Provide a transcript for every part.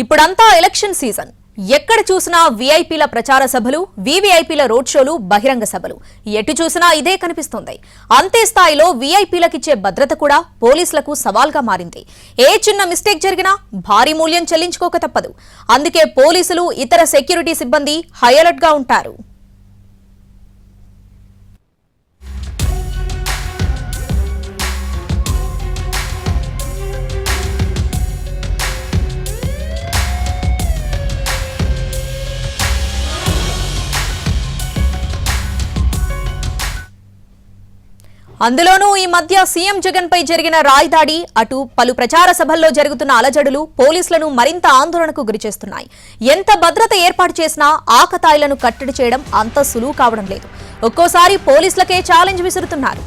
ఇప్పుడంతా election season. ఎక్కడ చూసినా వీఐపీల ప్రచార సభలు వీవీఐపీల రోడ్ షోలు బహిరంగ సభలు. ఎటు చూసినా ఇదే కనిపిస్తోంది. అంతే స్థాయిలో వీఐపీలకిచ్చే భద్రత కూడా పోలీసులకు సవాల్గా మారింది. ఏ చిన్న మిస్టేక్ జరిగినా భారీ మూల్యం చెల్లించుకోక తప్పదు. అందుకే పోలీసులు ఇతర సెక్యూరిటీ సిబ్బంది హై అలర్ట్గా ఉంటారు. అందులోనూ ఈ మధ్య సీఎం జగన్ పై జరిగిన రాయిదాడి అటు పలు ప్రచార సభల్లో జరుగుతున్న అలజడులు పోలీసులను మరింత ఆందోళనకు గురిచేస్తున్నాయి. ఎంత భద్రత ఏర్పాటు చేసినా ఆకతాయిలను కట్టడి చేయడం అంత సులువు కావడం లేదు. ఒక్కోసారి పోలీసులకే ఛాలెంజ్ విసురుతున్నారు.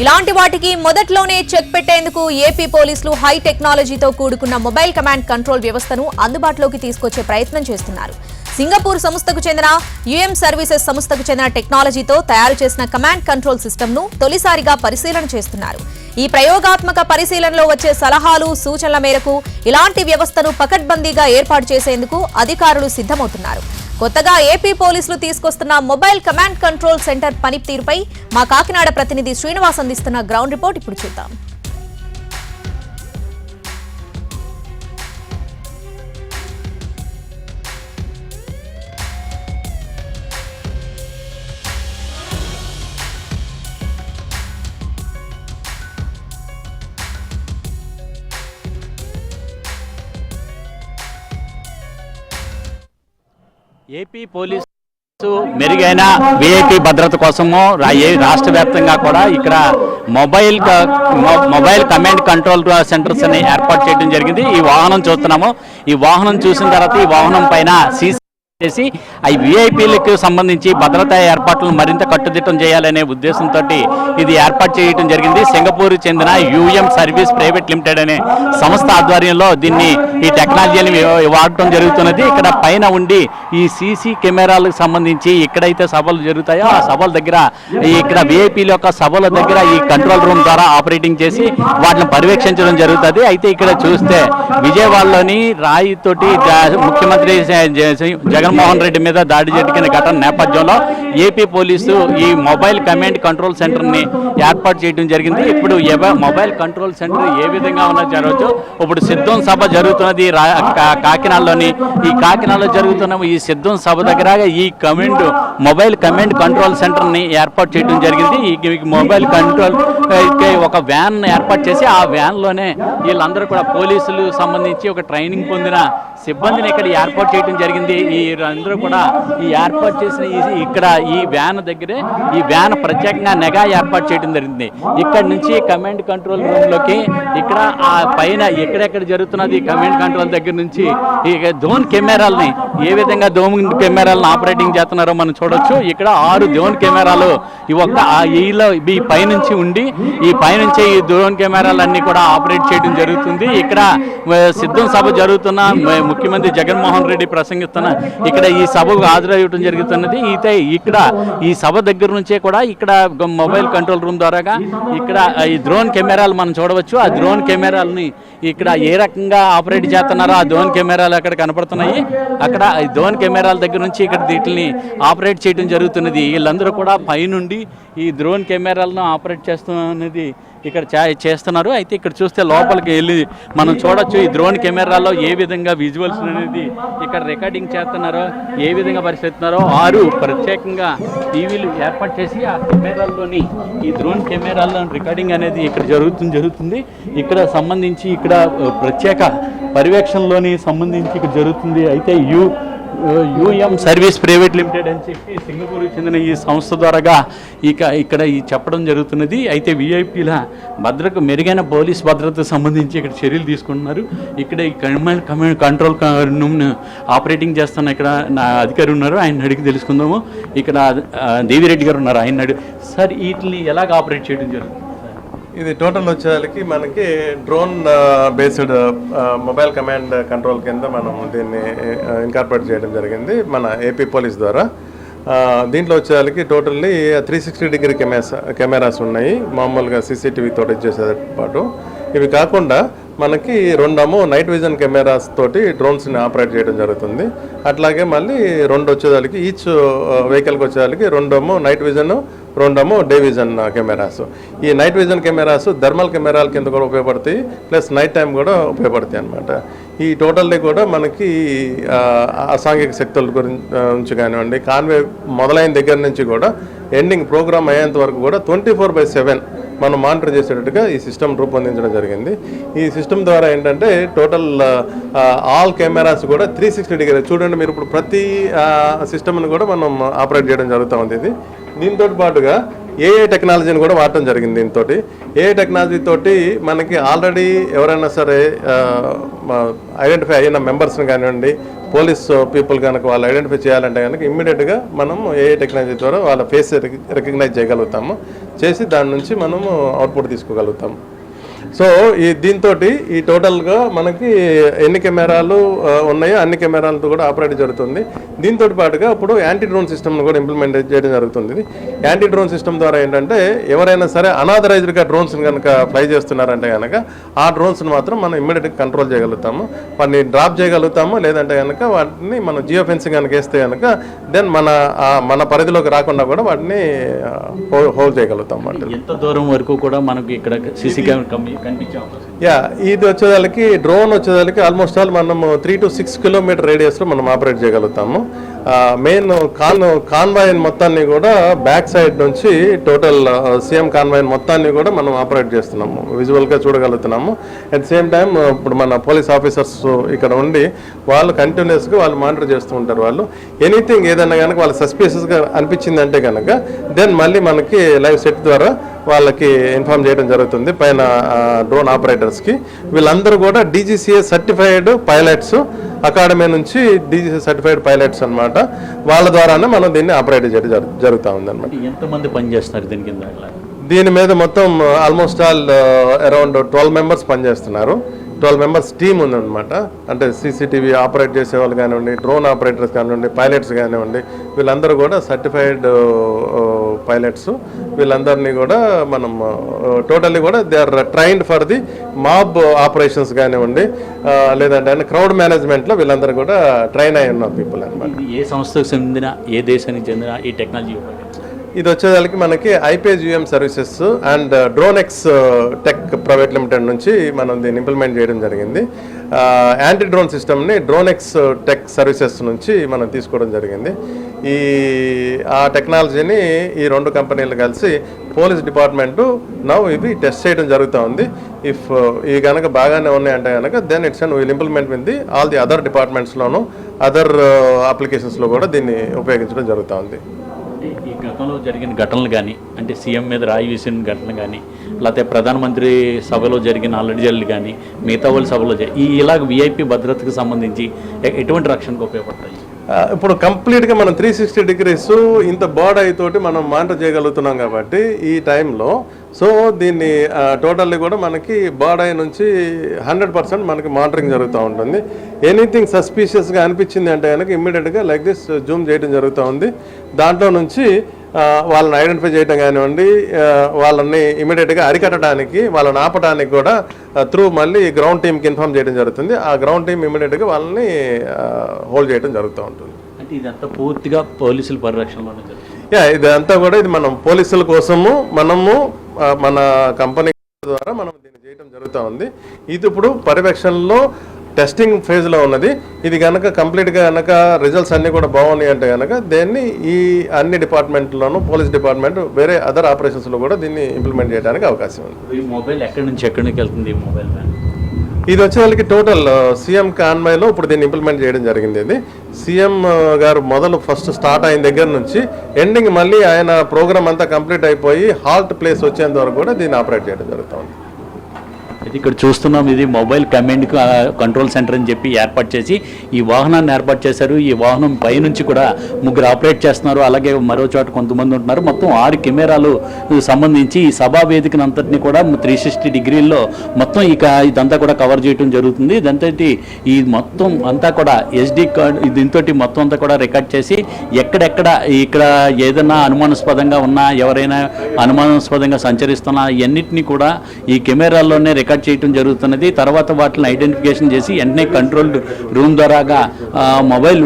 ఇలాంటి వాటికి మొదట్లోనే చెక్ పెట్టేందుకు ఏపీ పోలీసులు హై టెక్నాలజీతో కూడుకున్న మొబైల్ కమాండ్ కంట్రోల్ వ్యవస్థను అందుబాటులోకి తీసుకొచ్చే ప్రయత్నం చేస్తున్నారు. సింగపూర్ సంస్థకు చెందిన యుఎం సర్వీసెస్ సంస్థకు చెందిన టెక్నాలజీతో తయారు చేసిన కమాండ్ కంట్రోల్ సిస్టమ్ను తొలిసారిగా పరిశీలన చేస్తున్నారు. ఈ ప్రయోగాత్మక పరిశీలనలో వచ్చే సలహాలు సూచనల మేరకు ఇలాంటి వ్యవస్థను పకడ్బందీగా ఏర్పాటు చేసేందుకు అధికారులు సిద్ధమవుతున్నారు. కొత్తగా ఏపీ పోలీసులు తీసుకొస్తున్న మొబైల్ కమాండ్ కంట్రోల్ సెంటర్ పనితీరుపై మా కాకినాడ ప్రతినిధి శ్రీనివాస్ అందిస్తున్న గ్రౌండ్ రిపోర్ట్ ఇప్పుడు చూద్దాం. ఏపీ పోలీసు మెరుగైన విఐపి భద్రత కోసము రాష్ట్ర వ్యాప్తంగా కూడా ఇక్కడ మొబైల్ మొబైల్ కమాండ్ కంట్రోల్ సెంటర్స్ని ఏర్పాటు చేయడం జరిగింది. ఈ వాహనం చూస్తున్నాము. ఈ వాహనం చూసిన తర్వాత ఈ వాహనం పైన సీసీ చేసి ఈ విఐపీలకు సంబంధించి భద్రతా ఏర్పాట్లను మరింత కట్టుదిట్టం చేయాలనే ఉద్దేశంతో ఇది ఏర్పాటు చేయడం జరిగింది. సింగపూర్ చెందిన యూఎం సర్వీస్ ప్రైవేట్ లిమిటెడ్ అనే సంస్థ ఆధ్వర్యంలో దీన్ని ఈ టెక్నాలజీని వాడటం జరుగుతున్నది. ఇక్కడ పైన ఉండి ఈ సీసీ కెమెరాలకు సంబంధించి ఎక్కడైతే సభలు జరుగుతాయో ఆ సభల దగ్గర ఇక్కడ విఐపీల యొక్క సభల దగ్గర ఈ కంట్రోల్ రూమ్ ద్వారా ఆపరేటింగ్ చేసి వాటిని పర్యవేక్షించడం జరుగుతుంది. అయితే ఇక్కడ చూస్తే విజయవాడలోని రాయి తోటి ముఖ్యమంత్రి జగన్ జగన్మోహన్ రెడ్డి మీద దాడి జరిగిన ఘటన నేపథ్యంలో ఏపీ పోలీసు ఈ మొబైల్ కమాండ్ కంట్రోల్ సెంటర్ని ఏర్పాటు చేయడం జరిగింది. ఇప్పుడు మొబైల్ కంట్రోల్ సెంటర్ ఏ విధంగా ఉన్నా జరగచ్చు ఇప్పుడు సిద్ధం సభ జరుగుతున్నది కాకినాడలోని. ఈ కాకినాడలో జరుగుతున్న ఈ సిద్ధం సభ దగ్గర ఈ కమాండ్ మొబైల్ కమాండ్ కంట్రోల్ సెంటర్ని ఏర్పాటు చేయడం జరిగింది. ఈ మొబైల్ కంట్రోల్ ఒక వ్యాన్ ఏర్పాటు చేసి ఆ వ్యాన్లోనే వీళ్ళందరూ కూడా పోలీసులు సంబంధించి ఒక ట్రైనింగ్ పొందిన సిబ్బందిని ఇక్కడ ఏర్పాటు చేయడం జరిగింది. ఈ అందరూ కూడా ఈ ఏర్పాటు చేసిన ఈ- ఇక్కడ ఈ వ్యాన్ దగ్గరే ఈ వ్యాన్ ప్రత్యేకంగా నెగా ఏర్పాటు చేయడం జరిగింది. ఇక్కడ నుంచి కమాండ్ కంట్రోల్ రూమ్లోకి ఇక్కడ ఆ పైన ఎక్కడెక్కడ జరుగుతున్నది ఈ కమాండ్ కంట్రోల్ దగ్గర నుంచి ఈ ధోన్ కెమెరాలని ఏ విధంగా డ్రోన్ కెమెరాలను ఆపరేటింగ్ చేస్తున్నారో మనం చూడొచ్చు. ఇక్కడ ఆరు ధోన్ కెమెరాలు ఈ ఒక్క ఈలో ఈ పైనుంచి ఉండి ఈ పైనుంచి ఈ డ్రోన్ కెమెరాలన్నీ కూడా ఆపరేట్ చేయడం జరుగుతుంది. ఇక్కడ సిద్ధం సభ జరుగుతున్న ముఖ్యమంత్రి జగన్మోహన్ రెడ్డి ప్రసంగిస్తున్న ఇక్కడ ఈ సభకు హాజరయ్యడం జరుగుతున్నది. అయితే ఇక్కడ ఈ సభ దగ్గర నుంచే కూడా ఇక్కడ మొబైల్ కంట్రోల్ రూమ్ ద్వారాగా ఇక్కడ ఈ డ్రోన్ కెమెరాలు మనం చూడవచ్చు. ఆ డ్రోన్ కెమెరాలని ఇక్కడ ఏ రకంగా ఆపరేట్ చేస్తున్నారో ఆ డ్రోన్ కెమెరాలు అక్కడ కనపడుతున్నాయి. అక్కడ ఈ డ్రోన్ కెమెరాల దగ్గర నుంచి ఇక్కడ వీటిని ఆపరేట్ చేయడం జరుగుతున్నది. వీళ్ళందరూ కూడా పైనుండి ఈ డ్రోన్ కెమెరాలను ఆపరేట్ చేస్తున్నది ఇక్కడ చేస్తున్నారు. అయితే ఇక్కడ చూస్తే లోపలికి వెళ్ళి మనం చూడొచ్చు ఈ డ్రోన్ కెమెరాలో ఏ విధంగా విజువల్స్ అనేది ఇక్కడ రికార్డింగ్ చేస్తున్నారో ఏ విధంగా పరిశీలిస్తున్నారో ఆరు ప్రత్యేకంగా టీవీలు ఏర్పాటు చేసి ఆ కెమెరాల్లోని ఈ డ్రోన్ కెమెరాల్లో రికార్డింగ్ అనేది ఇక్కడ జరుగుతుంది జరుగుతుంది. ఇక్కడ సంబంధించి ఇక్కడ ప్రత్యేక పర్యవేక్షణలోని సంబంధించి ఇక్కడ జరుగుతుంది. అయితే U U M service private limited అని చెప్పి సింగపూర్కి చెందిన ఈ సంస్థ ద్వారాగా ఇక ఇక్కడ ఈ చెప్పడం జరుగుతున్నది. అయితే విఐపీల భద్రకు మెరుగైన పోలీస్ భద్రతకు సంబంధించి ఇక్కడ చర్యలు తీసుకుంటున్నారు. ఇక్కడ ఈ కమాండ్ కమాండ్ కంట్రోల్ ఆపరేటింగ్ చేస్తున్న ఇక్కడ నా అధికారి ఉన్నారు. ఆయన అడిగి తెలుసుకుందాము. ఇక్కడ దేవిరెడ్డి గారు ఉన్నారు. ఆయన అడిగి సార్ వీటిని ఎలాగ ఆపరేట్ చేయడం జరుగుతుంది? ఇది టోటల్ వచ్చేసరికి మనకి drone based mobile command control కింద మనం దీన్ని ఇన్కార్పొరేట్ చేయడం జరిగింది మన ఏపీ పోలీస్ ద్వారా. దీంట్లో వచ్చేసరికి totally three sixty degree cameras cameras ఉన్నాయి. మామూలుగా సీసీటీవీ తోటి చేసే పాటు ఇవి కాకుండా మనకి రెండేమో నైట్ విజన్ కెమెరాస్ తోటి డ్రోన్స్ని ఆపరేట్ చేయడం జరుగుతుంది. అట్లాగే మళ్ళీ రెండు వచ్చేదానికి ఈచ్ వెహికల్కి వచ్చేదానికి రెండేమో నైట్ విజన్ రెండేమో డే విజన్ కెమెరాస్ ఈ నైట్ విజన్ కెమెరాస్ థర్మల్ కెమెరాల కింద కూడా ఉపయోగపడతాయి. ప్లస్ నైట్ టైం కూడా ఉపయోగపడతాయి అనమాట ఈ టోటల్లీ కూడా మనకి uh, అసాంఘిక శక్తుల గురించి uh, కానివ్వండి కాన్వే మొదలైన దగ్గర నుంచి కూడా ఎండింగ్ ప్రోగ్రామ్ అయ్యేంత వరకు కూడా ట్వంటీ ఫోర్ బై సెవెన్ మనం మానిటర్ చేసేటట్టుగా ఈ సిస్టమ్ రూపొందించడం జరిగింది. ఈ సిస్టమ్ ద్వారా ఏంటంటే టోటల్ ఆల్ కెమెరాస్ కూడా త్రీ సిక్స్టీ డిగ్రీ చూడండి మీరు ఇప్పుడు ప్రతి uh, సిస్టమ్ని కూడా మనం ఆపరేట్ చేయడం జరుగుతూ ఉంది ఇది. దీంతో పాటుగా ఏఏ టెక్నాలజీని కూడా వాడటం జరిగింది దీంతో ఏఏ టెక్నాలజీ తోటి మనకి ఆల్రెడీ ఎవరైనా సరే ఐడెంటిఫై అయిన మెంబర్స్ని కానివ్వండి పోలీస్ పీపుల్ కనుక వాళ్ళు ఐడెంటిఫై చేయాలంటే కనుక ఇమ్మీడియట్గా మనం ఏఏ టెక్నాలజీ ద్వారా వాళ్ళ ఫేస్ రికగ్నైజ్ చేయగలుగుతాము. చేసి దాని నుంచి మనము అవుట్పుట్ తీసుకోగలుగుతాము. సో ఈ దీంతో ఈ టోటల్గా మనకి ఎన్ని కెమెరాలు ఉన్నాయో అన్ని కెమెరాలతో కూడా ఆపరేట్ జరుగుతుంది. దీంతో పాటుగా ఇప్పుడు యాంటీ డ్రోన్ సిస్టమ్ను కూడా ఇంప్లిమెంట్ చేయడం జరుగుతుంది. ఇది యాంటీ డ్రోన్ సిస్టమ్ ద్వారా ఏంటంటే ఎవరైనా సరే అనాథరైజ్డ్గా డ్రోన్స్ని కనుక ఫ్లై చేస్తున్నారంటే కనుక ఆ డ్రోన్స్ని మాత్రం మనం ఇమ్మీడియట్గా కంట్రోల్ చేయగలుగుతాము. వాటిని డ్రాప్ చేయగలుగుతాము. లేదంటే కనుక వాటిని మనం జియో ఫెన్సింగ్ కనుక వేస్తే కనుక దెన్ మన మన పరిధిలోకి రాకుండా కూడా వాటిని హోల్డ్ చేయగలుగుతాం వాటిని. ఎంత దూరం వరకు కూడా మనకు ఇక్కడ సీసీ కెమెరా యా ఇది వచ్చేదానికి డ్రోన్ వచ్చేదానికి ఆల్మోస్ట్ ఆల్ మనం త్రీ టు సిక్స్ కిలోమీటర్ రేడియస్లో మనం ఆపరేట్ చేయగలుగుతాము. మెయిన్ కాన్ కాన్వాయిన్ మొత్తాన్ని కూడా బ్యాక్ సైడ్ నుంచి టోటల్ సీఎం కాన్వాయిన్ మొత్తాన్ని కూడా మనం ఆపరేట్ చేస్తున్నాము. విజువల్గా చూడగలుగుతున్నాము. అట్ సేమ్ టైం ఇప్పుడు మన పోలీస్ ఆఫీసర్స్ ఇక్కడ ఉండి వాళ్ళు కంటిన్యూస్గా వాళ్ళు మానిటర్ చేస్తూ ఉంటారు వాళ్ళు. ఎనీథింగ్ ఏదైనా కనుక వాళ్ళు సస్పీషియస్గా అనిపించింది అంటే కనుక దెన్ మళ్ళీ మనకి లైవ్ సెట్ ద్వారా వాళ్ళకి ఇన్ఫార్మ్ చేయడం జరుగుతుంది. పైన డ్రోన్ ఆపరేటర్స్కి వీళ్ళందరూ కూడా డీజీసీఏ సర్టిఫైడ్ పైలట్స్ అకాడమీ నుంచి డీజీసీ సర్టిఫైడ్ పైలట్స్ అన్నమాట. వాళ్ళ ద్వారానే మనం దీన్ని ఆపరేట్ చేయడం జరు- జరుగుతూ ఉంది అనమాట ఎంతమంది పనిచేస్తున్నారు దీని కింద? దీని మీద మొత్తం almost all around twelve members పనిచేస్తున్నారు. ట్వెల్వ్ మెంబర్స్ టీమ్ ఉందన్నమాట. అంటే సీసీటీవీ ఆపరేట్ చేసే వాళ్ళు కానివ్వండి డ్రోన్ ఆపరేటర్స్ కానివ్వండి పైలట్స్ కానివ్వండి వీళ్ళందరూ కూడా సర్టిఫైడ్ పైలట్స్. వీళ్ళందరినీ కూడా మనం టోటల్లీ కూడా they are trained for the mob operations కానివ్వండి లేదంటే క్రౌడ్ మేనేజ్మెంట్లో వీళ్ళందరూ కూడా ట్రైన్ అయి ఉన్న పీపుల్ అనమాట ఏ సంస్థకు చెందిన ఏ దేశానికి చెందిన ఈ టెక్నాలజీ ఇది వచ్చేదానికి మనకి iPage U M services and uh, Dronex uh, tech private limited నుంచి మనం దీన్ని ఇంప్లిమెంట్ చేయడం జరిగింది. యాంటీ డ్రోన్ సిస్టమ్ని డ్రోనెక్స్ uh, టెక్ సర్వీసెస్ నుంచి మనం తీసుకోవడం జరిగింది. ఈ ఆ టెక్నాలజీని ఈ రెండు కంపెనీలు కలిసి పోలీస్ డిపార్ట్మెంటు నవ్వు ఇవి టెస్ట్ చేయడం జరుగుతూ ఉంది. ఇఫ్ ఇవి కనుక బాగానే ఉన్నాయంటే కనుక then it's and will implement with the all the other డిపార్ట్మెంట్స్లోను other అప్లికేషన్స్లో కూడా దీన్ని ఉపయోగించడం జరుగుతూ ఉంది. అంటే ఈ గతంలో జరిగిన ఘటనలు కానీ అంటే సీఎం మీద రాయి వేసిన ఘటనలు కానీ లేకపోతే ప్రధానమంత్రి సభలో జరిగిన అల్లడిజల్లు కానీ మిగతా వాళ్ళ సభలో ఈ ఇలాగ విఐపి భద్రతకు సంబంధించి ఎటువంటి రక్షణకు ఉపయోగపడతాయి? ఇప్పుడు కంప్లీట్గా మనం త్రీ సిక్స్టీ డిగ్రీస్ ఇంత బాడ్ తోటి మనం మానిటర్ చేయగలుగుతున్నాం కాబట్టి ఈ టైంలో సో దీన్ని టోటల్లీ కూడా మనకి బాడ్ ఐ నుంచి హండ్రెడ్ పర్సెంట్ మనకి మానిటరింగ్ జరుగుతూ ఉంటుంది. ఎనీథింగ్ సస్పీషియస్గా అనిపించింది అంటే కనుక ఇమ్మీడియట్గా లైక్ దిస్ జూమ్ చేయడం జరుగుతూ ఉంది. దాంట్లో నుంచి వాళ్ళని ఐడెంటిఫై చేయడం కానివ్వండి వాళ్ళని ఇమీడియట్గా అరికట్టడానికి వాళ్ళని ఆపడానికి కూడా త్రూ మళ్ళీ గ్రౌండ్ టీమ్కి ఇన్ఫామ్ చేయడం జరుగుతుంది. ఆ గ్రౌండ్ టీమ్ ఇమీడియట్గా వాళ్ళని హోల్డ్ చేయడం జరుగుతూ ఉంటుంది. అంటే ఇదంతా పూర్తిగా పోలీసుల పరిరక్షణలోనే జరుగుతుంది. యా ఇదంతా కూడా ఇది మనం పోలీసుల కోసము మనము మన కంపెనీ ద్వారా మనం దీన్ని చేయడం జరుగుతూ ఉంది. ఇది ఇప్పుడు పర్యవేక్షణలో టెస్టింగ్ ఫేజ్లో ఉన్నది. ఇది కనుక కంప్లీట్గా కనుక రిజల్ట్స్ అన్నీ కూడా బాగున్నాయి అంటే కనుక దీన్ని ఈ అన్ని డిపార్ట్మెంట్లోనూ పోలీస్ డిపార్ట్మెంట్ వేరే అదర్ ఆపరేషన్స్లో కూడా దీన్ని ఇంప్లిమెంట్ చేయడానికి అవకాశం ఉంది. ఈ మొబైల్ ఎక్కడి నుంచి ఎక్కడి నుంచి వెళ్తుంది ఈ మొబైల్ ఇది వచ్చేసరికి టోటల్ సీఎం కాన్వాయ్లో ఇప్పుడు దీన్ని ఇంప్లిమెంట్ చేయడం జరిగింది ఇది. సీఎం గారు మొదలు ఫస్ట్ స్టార్ట్ అయిన దగ్గర నుంచి ఎండింగ్ మళ్ళీ ఆయన ప్రోగ్రామ్ అంతా కంప్లీట్ అయిపోయి హాల్ట్ ప్లేస్ వచ్చేంత వరకు కూడా దీన్ని ఆపరేట్ చేయడం జరుగుతుంది. ఇది ఇక్కడ చూస్తున్నాం ఇది మొబైల్ కమాండ్ కంట్రోల్ సెంటర్ అని చెప్పి ఏర్పాటు చేసి ఈ వాహనాన్ని ఏర్పాటు చేశారు. ఈ వాహనం పైనుంచి కూడా ముగ్గురు ఆపరేట్ చేస్తున్నారు. అలాగే మరో చోట కొంతమంది ఉంటున్నారు. మొత్తం ఆరు కెమెరాలు సంబంధించి ఈ సభా వేదికను అంతటిని కూడా త్రీ సిక్స్టీ డిగ్రీల్లో మొత్తం ఇక ఇదంతా కూడా కవర్ చేయడం జరుగుతుంది. ఇదంతా ఈ మొత్తం అంతా కూడా ఎస్డి కార్డ్ దీంతో మొత్తం అంతా కూడా రికార్డ్ చేసి ఎక్కడెక్కడ ఇక్కడ ఏదైనా అనుమానాస్పదంగా ఉన్నా ఎవరైనా అనుమానాస్పదంగా సంచరిస్తున్నా ఇవన్నిటిని కూడా ఈ కెమెరాల్లోనే రికార్డ్ చేయడం జరుగుతున్నది. తర్వాత వాటిని ఐడెంటిఫికేషన్ చేసి వెంటనే కంట్రోల్డ్ రూమ్ ద్వారాగా మొబైల్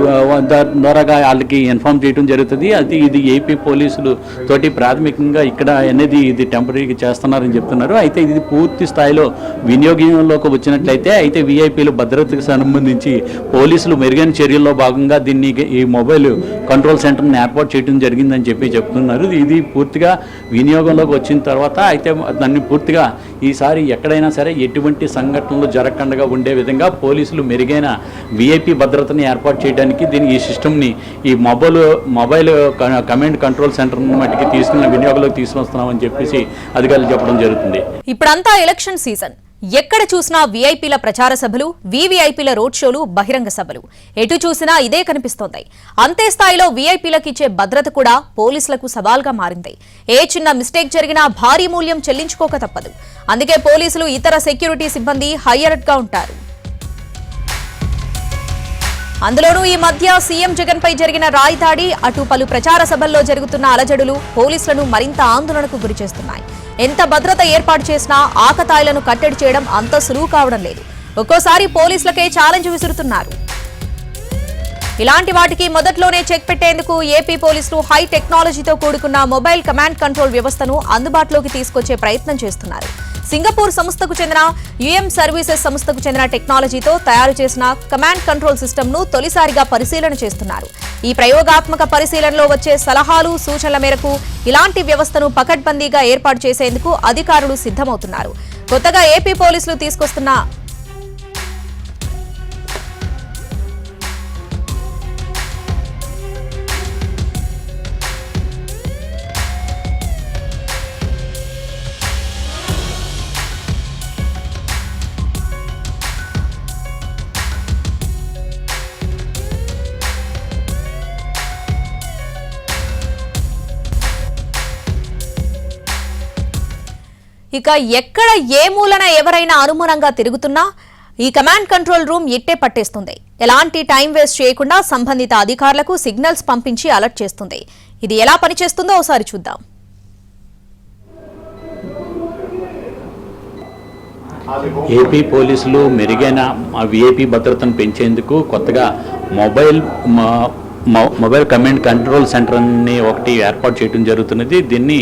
ద్వారాగా వాళ్ళకి ఇన్ఫార్మ్ చేయడం జరుగుతుంది. అది ఇది ఏపీ పోలీసులు తోటి ప్రాథమికంగా ఇక్కడ అనేది ఇది టెంపరీగా చేస్తున్నారని చెప్తున్నారు. అయితే ఇది పూర్తి స్థాయిలో వినియోగంలోకి వచ్చినట్లయితే అయితే విఐపీలు భద్రతకు సంబంధించి పోలీసులు మెరుగైన చర్యల్లో భాగంగా దీన్ని ఈ మొబైల్ కంట్రోల్ సెంటర్ని ఏర్పాటు చేయడం జరిగిందని చెప్పి చెప్తున్నారు. ఇది పూర్తిగా వినియోగంలోకి వచ్చిన తర్వాత అయితే దాన్ని పూర్తిగా ఈసారి ఎక్కడైనా సరే ఎటువంటి సంఘటనలు జరగకుండా ఉండే విధంగా పోలీసులు మెరుగైన విఐపి భద్రతని ఏర్పాటు చేయడానికి దీని ఈ సిస్టమ్ని ఈ mobile mobile command control centre మట్టికి తీసుకున్న వినియోగంలోకి తీసుకొస్తున్నామని చెప్పేసి అధికారులు చెప్పడం జరుగుతుంది. ఇప్పుడంతా ఎలక్షన్ సీజన్. ఎక్కడ చూసినా వీఐపీల ప్రచార సభలు వీవీఐపీల రోడ్ షోలు బహిరంగ సభలు. ఎటు చూసినా ఇదే కనిపిస్తోంది. అంతే స్థాయిలో వీఐపీలకు ఇచ్చే భద్రత కూడా పోలీసులకు సవాల్గా మారింది. ఏ చిన్న మిస్టేక్ జరిగినా భారీ మూల్యం చెల్లించుకోక తప్పదు. అందుకే పోలీసులు ఇతర సెక్యూరిటీ సిబ్బంది హై అలర్ట్గా ఉంటారు. అందులోనూ ఈ మధ్య సీఎం జగన్ పై జరిగిన రాయి దాడి అటు పలు ప్రచార సభల్లో జరుగుతున్న అలజడులు పోలీసులను మరింత ఆందోళనకు గురిచేస్తున్నాయి ఎంత భద్రత ఏర్పాటు చేసినా ఆకతాయిలను కట్టడి చేయడం అంత సులువు కావడం లేదు. ఒక్కోసారి పోలీసులకే ఛాలెంజ్ విసురుతున్నారు. ఇలాంటి వాటికి మొదట్లోనే చెక్ పెట్టేందుకు ఏపీ పోలీసులు హై టెక్నాలజీతో కూడుకున్న మొబైల్ కమాండ్ కంట్రోల్ వ్యవస్థను అందుబాటులోకి తీసుకొచ్చే ప్రయత్నం చేస్తున్నారు. సింగపూర్ సంస్థకు చెందిన యుఎం సర్వీసెస్ సంస్థకు చెందిన టెక్నాలజీతో తయారు చేసిన కమాండ్ కంట్రోల్ సిస్టమ్ను తొలిసారిగా పరిశీలన చేస్తున్నారు. ఈ ప్రయోగాత్మక పరిశీలనలో వచ్చే సలహాలు సూచనల మేరకు ఇలాంటి వ్యవస్థను పకడ్బందీగా ఏర్పాటు చేసేందుకు అధికారులు సిద్ధమవుతున్నారు. కొత్తగా ఏపీ పోలీసులు తీసుకొస్తున్న ఇక ఎక్కడ ఏ మూలన ఎవరైనా అనుమానంగా తిరుగుతున్నా ఈ కమాండ్ కంట్రోల్ రూమ్ ఇట్టే పట్టేస్తుంది. ఎలాంటి టైం వేస్ట్ చేయకుండా సంబంధిత అధికారులకు సిగ్నల్స్ పంపించి అలర్ట్ చేస్తుంది. ఇది ఎలా పనిచేస్తుందో ఒకసారి చూద్దాం. ఏపీ పోలీసులు మెరుగైన విఐపి భద్రతను పెంచేందుకు కొత్తగా mobile mobile command control centre అని ఒకటి ఏర్పాటు చేయడం జరుగుతున్నది. దీన్ని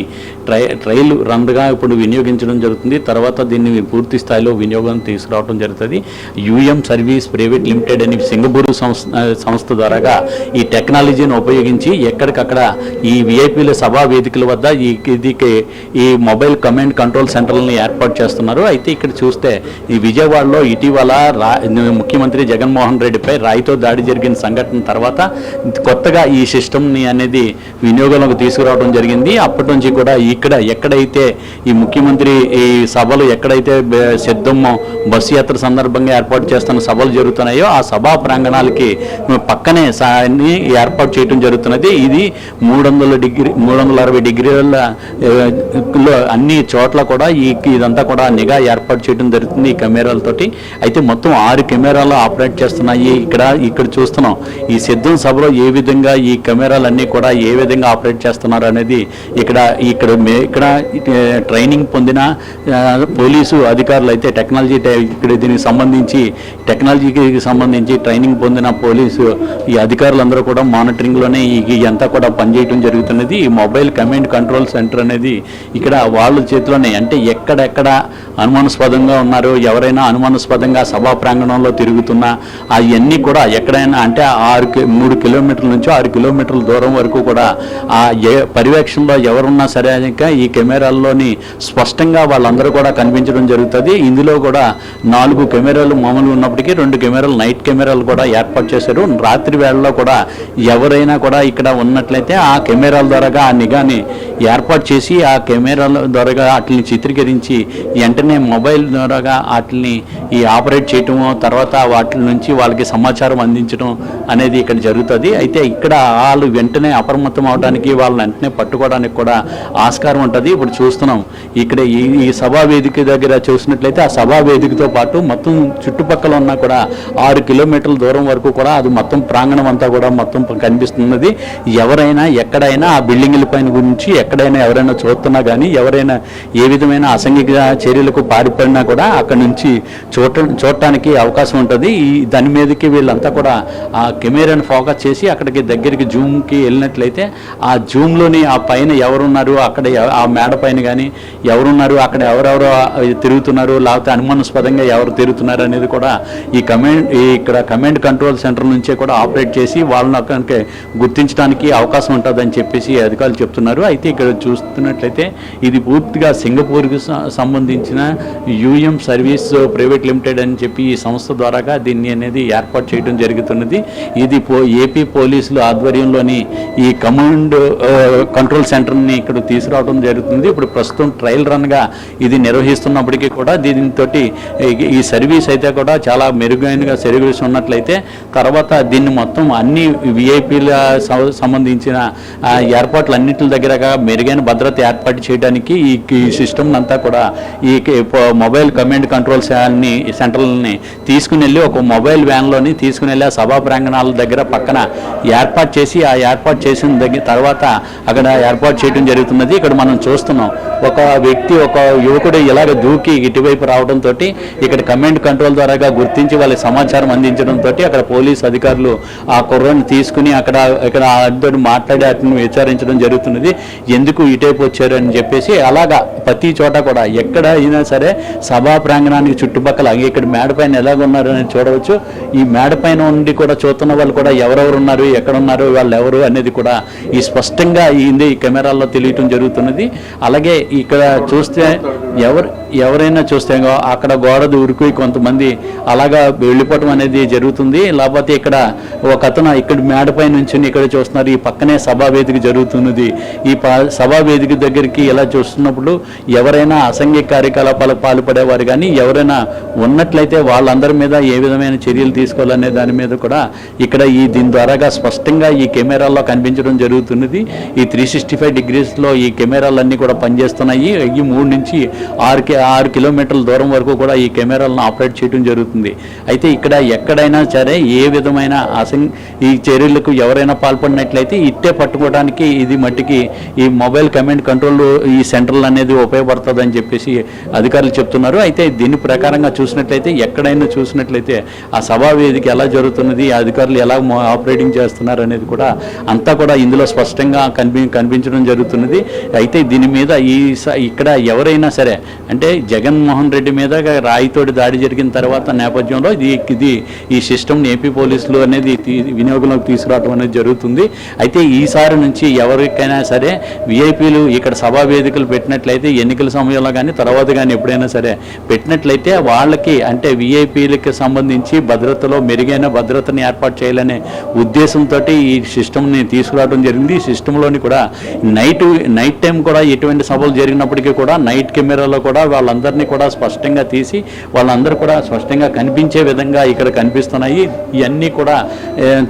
ట్రై ట్రయల్ రన్గా ఇప్పుడు వినియోగించడం జరుగుతుంది. తర్వాత దీన్ని పూర్తి స్థాయిలో వినియోగం తీసుకురావడం జరుగుతుంది. యుఎం సర్వీస్ ప్రైవేట్ లిమిటెడ్ అని సింగపూర్ సంస్థ సంస్థ ద్వారాగా ఈ టెక్నాలజీని ఉపయోగించి ఎక్కడికక్కడ ఈ విఐపీల సభా వేదికల వద్ద ఈ ఇది ఈ మొబైల్ కమాండ్ కంట్రోల్ సెంటర్లని ఏర్పాటు చేస్తున్నారు. అయితే ఇక్కడ చూస్తే ఈ విజయవాడలో ఇటీవల రా ముఖ్యమంత్రి జగన్మోహన్ రెడ్డిపై రాయితో దాడి జరిగిన సంఘటన తర్వాత కొత్తగా ఈ సిస్టమ్ని అనేది వినియోగంలోకి తీసుకురావడం జరిగింది. అప్పటి నుంచి కూడా ఇక్కడ ఎక్కడైతే ఈ ముఖ్యమంత్రి ఈ సభలు ఎక్కడైతే సిద్ధమో బస్సు యాత్ర సందర్భంగా ఏర్పాటు చేస్తున్న సభలు జరుగుతున్నాయో ఆ సభా ప్రాంగణాలకి పక్కనే సాన్ని ఏర్పాటు చేయడం జరుగుతున్నది. ఇది మూడు వందల డిగ్రీ మూడు వందల అరవై డిగ్రీల అన్ని చోట్ల కూడా ఈ ఇదంతా కూడా నిఘా ఏర్పాటు చేయడం జరుగుతుంది ఈ కెమెరాలతోటి. అయితే మొత్తం ఆరు కెమెరాలు ఆపరేట్ చేస్తున్నాయి. ఇక్కడ ఇక్కడ చూస్తున్నాం. ఈ సిద్ధం సభలో ఏ విధంగా ఈ కెమెరాలన్నీ కూడా ఏ విధంగా ఆపరేట్ చేస్తున్నారు అనేది ఇక్కడ ఇక్కడ మే- ఇక్కడ ట్రైనింగ్ పొందిన పోలీసు అధికారులు అయితే టెక్నాలజీ ఇక్కడ దీనికి సంబంధించి టెక్నాలజీకి సంబంధించి ట్రైనింగ్ పొందిన పోలీసు ఈ అధికారులందరూ కూడా మానిటరింగ్లోనే ఈ అంతా కూడా పనిచేయడం జరుగుతున్నది. ఈ మొబైల్ కమాండ్ కంట్రోల్ సెంటర్ అనేది ఇక్కడ వాళ్ళ చేతిలోనే అంటే ఎక్కడెక్కడ అనుమానాస్పదంగా ఉన్నారు ఎవరైనా అనుమానాస్పదంగా సభా ప్రాంగణంలో తిరుగుతున్నా అవన్నీ కూడా ఎక్కడైనా అంటే ఆరు మూడు కిలోమీటర్ కిలోమీటర్ల నుంచి ఆరు కిలోమీటర్ల దూరం వరకు కూడా ఆ ఏ పర్యవేక్షణలో ఎవరున్నా సరే ఇంకా ఈ కెమెరాల్లోని స్పష్టంగా వాళ్ళందరూ కూడా కనిపించడం జరుగుతుంది. ఇందులో కూడా నాలుగు కెమెరాలు మామూలుగా ఉన్నప్పటికీ రెండు కెమెరాలు నైట్ కెమెరాలు కూడా ఏర్పాటు చేశారు. రాత్రి వేళలో కూడా ఎవరైనా కూడా ఇక్కడ ఉన్నట్లయితే ఆ కెమెరాల ద్వారాగా ఆ నిఘాని ఏర్పాటు చేసి ఆ కెమెరాల ద్వారా వాటిని చిత్రీకరించి వెంటనే మొబైల్ ద్వారా వాటిని ఈ ఆపరేట్ చేయటము తర్వాత వాటి నుంచి వాళ్ళకి సమాచారం అందించడం అనేది ఇక్కడ జరుగుతుంది. అయితే ఇక్కడ వాళ్ళు వెంటనే అప్రమత్తం అవడానికి వాళ్ళని వెంటనే పట్టుకోవడానికి కూడా ఆస్కారం ఉంటుంది. ఇప్పుడు చూస్తున్నాం ఇక్కడ ఈ ఈ సభా వేదిక దగ్గర చూసినట్లయితే ఆ సభా వేదికతో పాటు మొత్తం చుట్టుపక్కల ఉన్న కూడా ఆరు కిలోమీటర్ల దూరం వరకు కూడా అది మొత్తం ప్రాంగణం అంతా కూడా మొత్తం కనిపిస్తున్నది. ఎవరైనా ఎక్కడైనా ఆ బిల్డింగ్ల పైన గురించి ఎక్కడైనా ఎవరైనా చూస్తున్నా కానీ ఎవరైనా ఏ విధమైన అసంఘిక చర్యలకు పారిపడినా కూడా అక్కడ నుంచి చూడ చూడటానికి అవకాశం ఉంటుంది. ఈ దాని మీదకి వీళ్ళంతా కూడా ఆ కెమెరాను ఫోకస్ చేసి అక్కడికి దగ్గరికి జూమ్కి వెళ్ళినట్లయితే ఆ జూమ్లోని ఆ పైన ఎవరున్నారు అక్కడ ఆ మేడ పైన కానీ ఎవరున్నారు అక్కడ ఎవరెవరు తిరుగుతున్నారు లేకపోతే అనుమానాస్పదంగా ఎవరు తిరుగుతున్నారు అనేది కూడా ఈ కమాండ్ ఈ ఇక్కడ కమాండ్ కంట్రోల్ సెంటర్ నుంచే కూడా ఆపరేట్ చేసి వాళ్ళని అక్కడికి గుర్తించడానికి అవకాశం ఉంటుందని చెప్పేసి అధికారులు చెప్తున్నారు. అయితే ఇక్కడ చూస్తున్నట్లయితే ఇది పూర్తిగా సింగపూర్కి సంబంధించిన యూఎం సర్వీస్ ప్రైవేట్ లిమిటెడ్ అని చెప్పి ఈ సంస్థ ద్వారాగా దీన్ని అనేది ఏర్పాటు చేయడం జరుగుతున్నది. ఇది పో ఏపీ పోలీసులు ఆధ్వర్యంలోని ఈ కమాండ్ కంట్రోల్ సెంటర్ని ఇక్కడ తీసుకురావడం జరుగుతుంది. ఇప్పుడు ప్రస్తుతం ట్రయల్ రన్గా ఇది నిర్వహిస్తున్నప్పటికీ కూడా దీనితో ఈ సర్వీస్ అయితే కూడా చాలా మెరుగైనగా సర్వీస్ ఉన్నట్లయితే తర్వాత దీన్ని మొత్తం అన్ని విఐపీల సంబంధించిన ఏర్పాట్లు అన్నింటి దగ్గరగా మెరుగైన భద్రత ఏర్పాటు చేయడానికి ఈ సిస్టమ్ అంతా కూడా ఈ మొబైల్ కమాండ్ కంట్రోల్ సెల్ని సెంటర్లని తీసుకుని వెళ్ళి ఒక మొబైల్ వ్యాన్లోని తీసుకుని వెళ్ళి ఆ సభా ప్రాంగణాల దగ్గర పక్కన ఏర్పాటు చేసి ఆ ఏర్పాటు చేసిన దగ్గర తర్వాత అక్కడ ఏర్పాటు చేయడం జరుగుతున్నది. ఇక్కడ మనం చూస్తున్నాం. ఒక వ్యక్తి ఒక యువకుడు ఇలాగ దూకి ఇటువైపు రావడంతో ఇక్కడ కమాండ్ కంట్రోల్ ద్వారాగా గుర్తించి వాళ్ళకి సమాచారం అందించడంతో అక్కడ పోలీస్ అధికారులు ఆ కుర్రని తీసుకుని అక్కడ ఇక్కడ అతడు మాట్లాడి అతను విచారించడం జరుగుతున్నది. ఎందుకు ఇటైపు వచ్చారు అని చెప్పేసి అలాగా ప్రతి చోట కూడా ఎక్కడ అయినా సరే సభా ప్రాంగణానికి చుట్టుపక్కల ఇక్కడ మేడ పైన ఎలాగ ఉన్నారు అని చూడవచ్చు. ఈ మేడ పైన ఉండి కూడా చూస్తున్న వాళ్ళు కూడా ఎవరెవరు ఉన్నారు ఎక్కడ ఉన్నారు వాళ్ళు ఎవరు అనేది కూడా ఈ స్పష్టంగా ఈ కెమెరాల్లో తెలియటం జరుగుతున్నది. అలాగే ఇక్కడ చూస్తే ఎవరు ఎవరైనా చూస్తే అక్కడ గోడ దూరికి కొంతమంది అలాగా వెళ్ళిపోవటం అనేది జరుగుతుంది. లేకపోతే ఇక్కడ ఒక అతను ఇక్కడ మేడపై నుంచి ఇక్కడ చూస్తున్నారు. ఈ పక్కనే సభా వేదిక జరుగుతున్నది. ఈ పా- సభా వేదిక దగ్గరికి ఇలా చూస్తున్నప్పుడు ఎవరైనా అసంఘిక కార్యకలాపాలకు పాల్పడేవారు కానీ ఎవరైనా ఉన్నట్లయితే వాళ్ళందరి మీద ఏ విధమైన చర్యలు తీసుకోవాలనే దాని మీద కూడా ఇక్కడ ఈ దీని ద్వారాగా స్పష్టంగా ఈ కెమెరాల్లో కనిపించడం జరుగుతున్నది. ఈ త్రీ సిక్స్టీ ఫైవ్ డిగ్రీస్లో ఈ కెమెరాలన్నీ కూడా పనిచేస్తున్నాయి. ఈ మూడు నుంచి ఆరు ఆరు కిలోమీటర్ల దూరం వరకు కూడా ఈ కెమెరాలను ఆపరేట్ చేయడం జరుగుతుంది. అయితే ఇక్కడ ఎక్కడైనా సరే ఏ విధమైన అసం ఈ చర్యలకు ఎవరైనా పాల్పడినట్లయితే ఇట్టే పట్టుకోవడానికి ఇది మట్టికి ఈ మొబైల్ కమాండ్ కంట్రోల్ ఈ సెంటర్లు అనేది ఉపయోగపడుతుందని చెప్పేసి అధికారులు చెప్తున్నారు. అయితే దీని ప్రకారంగా చూసినట్లయితే ఎక్కడైనా చూసినట్లయితే ఆ సభా వేదిక ఎలా జరుగుతున్నది అధికారులు ఎలా ఆపరేటింగ్ చేస్తున్నారు అనేది కూడా అంతా కూడా ఇందులో స్పష్టంగా కనిపి కనిపించడం జరుగుతున్నది. అయితే దీని మీద ఈ స- ఇక్కడ ఎవరైనా సరే అంటే జగన్మోహన్ రెడ్డి మీద రాయితోటి దాడి జరిగిన తర్వాత నేపథ్యంలో ఇది ఇది ఈ సిస్టమ్ని ఏపీ పోలీసులు అనేది వినియోగంలోకి తీసుకురావడం అనేది జరుగుతుంది. అయితే ఈసారి నుంచి ఎవరికైనా సరే విఐపీలు ఇక్కడ సభా వేదికలు పెట్టినట్లయితే ఎన్నికల సమయంలో కానీ తర్వాత కానీ ఎప్పుడైనా సరే పెట్టినట్లయితే వాళ్ళకి అంటే విఐపీలకి సంబంధించి భద్రతలో మెరుగైన భద్రతను ఏర్పాటు చేయాలనే ఉద్దేశంతో ఈ సిస్టమ్ని తీసుకురావడం జరిగింది. ఈ సిస్టంలోని కూడా నైట్ నైట్ టైం కూడా ఎటువంటి సభలు జరిగినప్పటికీ కూడా నైట్ కెమెరాలో కూడా వాళ్ళందరినీ కూడా స్పష్టంగా తీసి వాళ్ళందరూ కూడా స్పష్టంగా కనిపించే విధంగా ఇక్కడ కనిపిస్తున్నాయి. ఇవన్నీ కూడా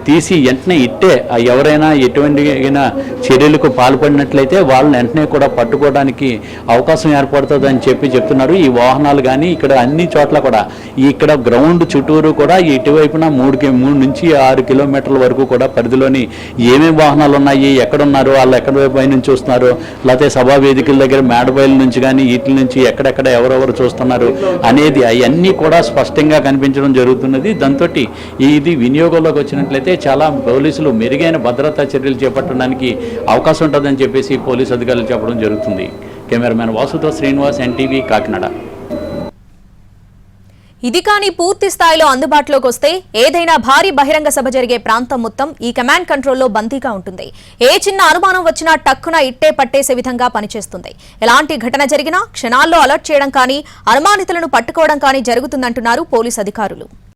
తీసి వెంటనే ఇట్టే ఎవరైనా ఎటువంటి అయినా చర్యలకు పాల్పడినట్లయితే వాళ్ళని వెంటనే కూడా పట్టుకోవడానికి అవకాశం ఏర్పడుతుంది అని చెప్పి చెప్తున్నారు. ఈ వాహనాలు కానీ ఇక్కడ అన్ని చోట్ల కూడా ఇక్కడ గ్రౌండ్ చుట్టూరు కూడా ఇటువైపున మూడు మూడు నుంచి ఆరు కిలోమీటర్ల వరకు కూడా పరిధిలోని ఏమేమి వాహనాలు ఉన్నాయి ఎక్కడున్నారు వాళ్ళు ఎక్కడ పై నుంచి వస్తున్నారు లేకపోతే సభా వేదికల దగ్గర మేడబయల నుంచి కానీ వీటి నుంచి ఎక్కడెక్కడ ఎవరెవరు చూస్తున్నారు అనేది అవన్నీ కూడా స్పష్టంగా కనిపించడం జరుగుతున్నది. దాంతో ఇది వినియోగంలోకి వచ్చినట్లయితే చాలా పోలీసులు మెరుగైన భద్రతా చర్యలు చేపట్టడానికి అవకాశం ఉంటుందని చెప్పేసి పోలీసు అధికారులు చెప్పడం జరుగుతుంది. కెమెరామెన్ వాసుతో శ్రీనివాస్ ఎన్టీవీ కాకినాడ. ఇది కానీ పూర్తి స్థాయిలో అందుబాటులోకి వస్తే ఏదైనా భారీ బహిరంగ సభ జరిగే ప్రాంతం మొత్తం ఈ కమాండ్ కంట్రోల్లో బందీగా ఉంటుంది. ఏ చిన్న అనుమానం వచ్చినా టక్కున ఇట్టే పట్టేసే విధంగా పనిచేస్తుంది. ఎలాంటి ఘటన జరిగినా క్షణాల్లో అలర్ట్ చేయడం కానీ అనుమానితులను పట్టుకోవడం కానీ జరుగుతుందంటున్నారు పోలీస్ అధికారులు.